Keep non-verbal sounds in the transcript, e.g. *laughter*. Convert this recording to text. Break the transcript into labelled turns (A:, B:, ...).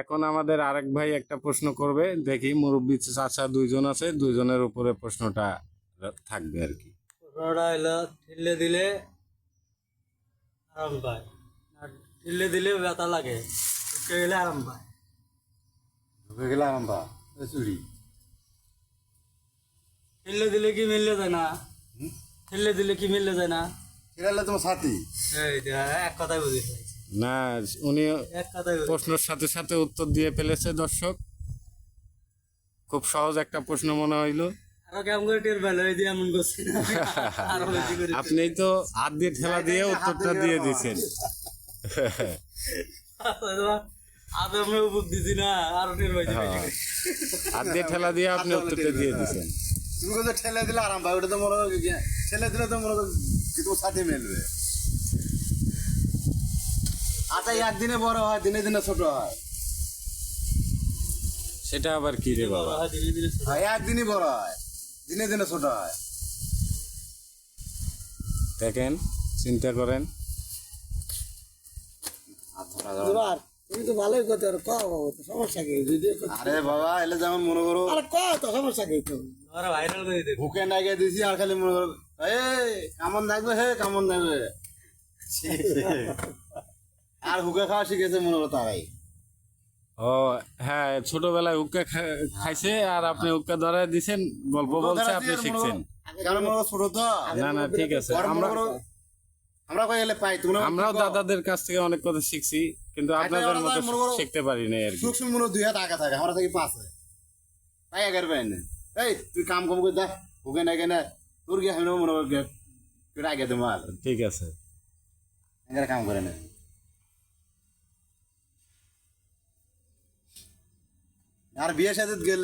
A: এখন আমাদের আরেক ভাই একটা প্রশ্ন করবে দেখি মুরব্বী চাচা দুইজন আছে দুইজনের উপরে প্রশ্নটা থাকবে আর কি।
B: হলো ঠেলে দিলে আরাম পায় আর ঠেলে দিলে ব্যথা লাগে ঢুকে গেলে আরাম পায়।
C: ঢুকে গেলাম আমরা চুরি।
B: ঠেলে দিলে কি মিললে যায় না? ঠেলে দিলে কি মিললে যায় না?
C: সেটা হলো তোমার সাথী
B: এই এক কথাই বুঝে ফেলেছি।
A: না উনি প্রশ্নের সাথে সাথে উত্তর দিয়ে ফেলেছে দর্শক। খুব সহজ একটা প্রশ্ন মনে হইল। *laughs* আপনি তো হাত দিয়ে ঠেলা দিয়ে উত্তরটা দিয়ে দিচ্ছেন
B: করে।
A: হাত দিয়ে ঠেলা দিয়ে আপনি উত্তরটা দিয়ে দিচ্ছেন
C: তুমি কোথাও ঠেলে দিলে আরাম পায় ওটা তো মনে হয় ঠেলে দিলে তো মনে হয় মেলবে। আটা একদিনে বড় হয় দিনে দিনে ছোট হয়।
A: সেটা আবার কি রে বাবা।
C: আর একদিনই বড় হয় দিনে দিনে ছোট হয়।
A: দেখেন চিন্তা করেন।
D: এবার তুমি তো ভালোই করতে পারো কও তো সমস্যা কি?
C: আরে বাবা এলে যেমন মনে করো
D: আরে কও তো সমস্যা কি তো?
B: ভাইরাল করে দেবে
C: ভুকে নাগে দিছি আর খালি মনে করো এই কামন থাকবে হে কামন থাকবে? *laughs* আর হুকে খাওয়া শিখেছে মনে করো তারাই।
A: ও হ্যাঁ ছোটবেলায় হুক্কা খাইছে আর আপনি হুক্কা ধরে দিছেন গল্প বলছে আপনি শিখছেন।
C: কারণ ছোট তো?
A: না না ঠিক আছে। আমরা
C: আমরা কই এলে পাই? তোমরা
A: আমরাও দাদাদের কাছ থেকে অনেক কথা শিখছি কিন্তু আপনাদের মতো শিখতে পারি নাই আর
C: সূক্ষ্ম দুই হাত আগে থাকে আমরা থেকে পাঁচ তাই পাই না এই তুই কাম কম করে দেখ হুকে না কেন তোর গিয়ে আমি মনে করো আগে আর।
A: ঠিক আছে।
C: কাম করে না। আর বিয়ে সাথে গেলে